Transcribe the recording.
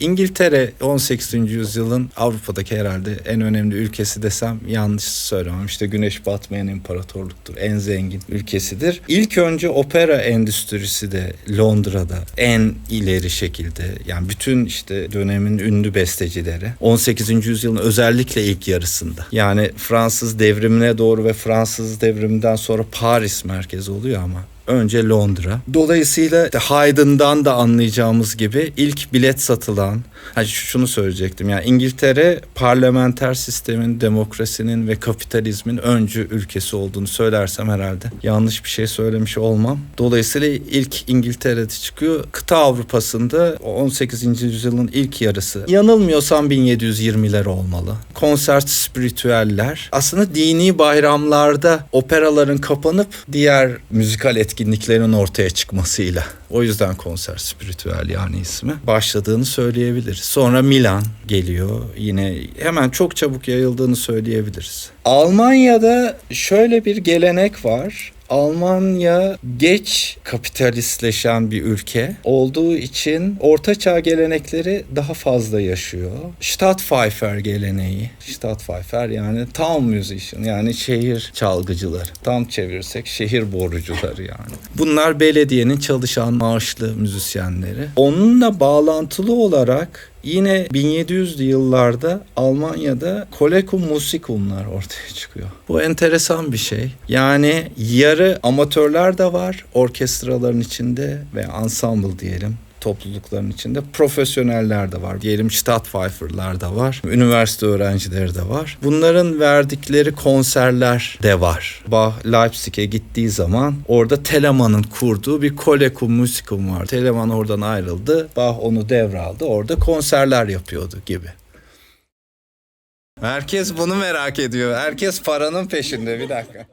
İngiltere 18. yüzyılın Avrupa'daki herhalde en önemli ülkesi desem yanlış söylemem. İşte güneş batmayan imparatorluktur. En zengin ülkesidir. İlk önce opera endüstrisi de Londra'da en ileri şekilde yani bütün işte dönemin ünlü bestecileri 18. yüzyılın özellikle ilk yarısında. Yani Fransız devrimine doğru ve Fransız devriminden sonra Paris merkezi oluyor ama önce Londra. Dolayısıyla işte Haydn'dan da anlayacağımız gibi ilk bilet satılan, hani şunu söyleyecektim yani İngiltere parlamenter sistemin, demokrasinin ve kapitalizmin öncü ülkesi olduğunu söylersem herhalde yanlış bir şey söylemiş olmam. Dolayısıyla ilk İngiltere'de çıkıyor. Kıta Avrupa'sında 18. yüzyılın ilk yarısı. Yanılmıyorsam 1720'ler olmalı. Konsert spiritüeller. Aslında dini bayramlarda operaların kapanıp diğer müzikal etkinliklerin ortaya çıkmasıyla. O yüzden konser spiritüel yani ismi. Başladığını söyleyebiliriz. Sonra Milan geliyor. Yine hemen çok çabuk yayıldığını söyleyebiliriz. Almanya'da şöyle bir gelenek var. Almanya geç kapitalistleşen bir ülke olduğu için ortaçağ gelenekleri daha fazla yaşıyor. Stadtpfeifer geleneği. Stadtpfeifer yani town musician yani şehir çalgıcıları. Tam çevirirsek şehir borucuları yani. Bunlar belediyenin çalışan maaşlı müzisyenleri. Onunla bağlantılı olarak Yine 1700'lü yıllarda Almanya'da Kollegium Musicum'lar ortaya çıkıyor. Bu enteresan bir şey. Yani yarı amatörler de var orkestraların içinde ve ensemble diyelim toplulukların içinde profesyoneller de var. Diyelim Stadtpfeifer'lar da var. Üniversite öğrencileri de var. Bunların verdikleri konserler de var. Bach Leipzig'e gittiği zaman orada Telemann'ın kurduğu bir Kollegium Musicum var. Telemann oradan ayrıldı. Bach onu devraldı. Orada konserler yapıyordu gibi. Herkes bunu merak ediyor. Herkes paranın peşinde bir dakika.